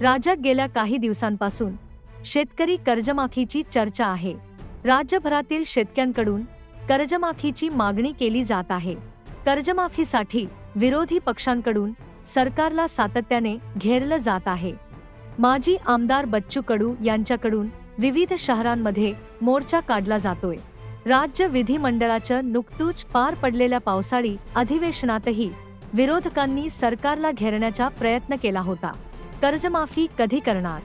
राज्यात गेल्या काही दिवसांपासून शेतकरी कर्जमाफीची चर्चा आहे. राज्यभरातील शेतकऱ्यांकडून कर्जमाफीची मागणी केली जात आहे. कर्जमाफीसाठी विरोधी पक्षांकडून सरकारला सातत्याने घेरलं जात आहे. माजी आमदार बच्चू कडू यांच्याकडून विविध शहरांमध्ये मोर्चा काढला जातोय. राज्य विधिमंडळाच्या नुकतूच पार पडलेल्या पावसाळी अधिवेशनातही विरोधकांनी सरकारला घेरण्याचा प्रयत्न केला होता. कर्जमाफी कधी करणार?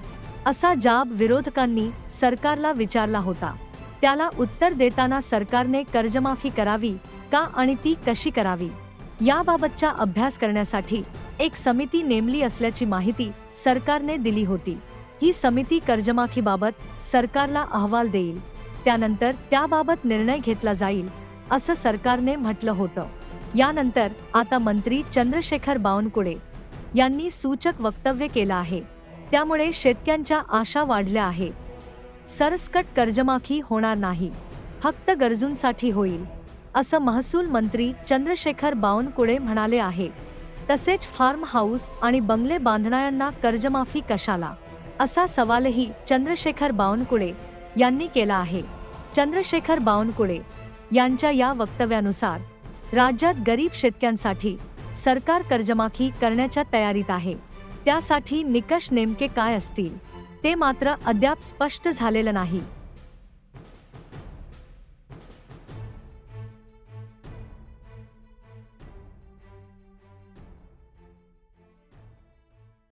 असा जाब विरोधकांनी सरकारला विचारला होता. त्याला उत्तर देताना सरकारने कर्जमाफी करावी का आणि ती कशी करावी? याबाबतचा अभ्यास करण्यासाठी एक समिती नेमली असल्याची माहिती सरकारने दिली होती. ही समिती कर्जमाफीबाबत सरकारला अहवाल देईल. त्यानंतर त्याबाबत निर्णय घेतला जाईल असं सरकारने म्हटलं होतं. यानंतर आता मंत्री चंद्रशेखर बावनकुळे यांनी सूचक वक्तव्य केलं आहे. त्यामुळे शेतक्यांच्या आशा वाढल्या आहे. सरसकट कर्जमाफी होणार नाही. फक्त गरजूंसाठी होईल. असं महसूल मंत्री चंद्रशेखर बावनकुळे म्हणाले आहे. तसेच फार्म हाऊस आणि बंगले बांधणाऱ्यांना कर्जमाफी कशाला? असा सवालही चंद्रशेखर बावनकुळे यांनी केला आहे. चंद्रशेखर बावनकुळे यांच्या या वक्तव्यानुसार राज्यात गरीब शेतकऱ्यांसाठी सरकार कर्जमाफी करण्याच्या तयारीत आहे. त्यासाठी निकष नेमके काय असतील? ते मात्र अद्याप स्पष्ट झालेलं नाही.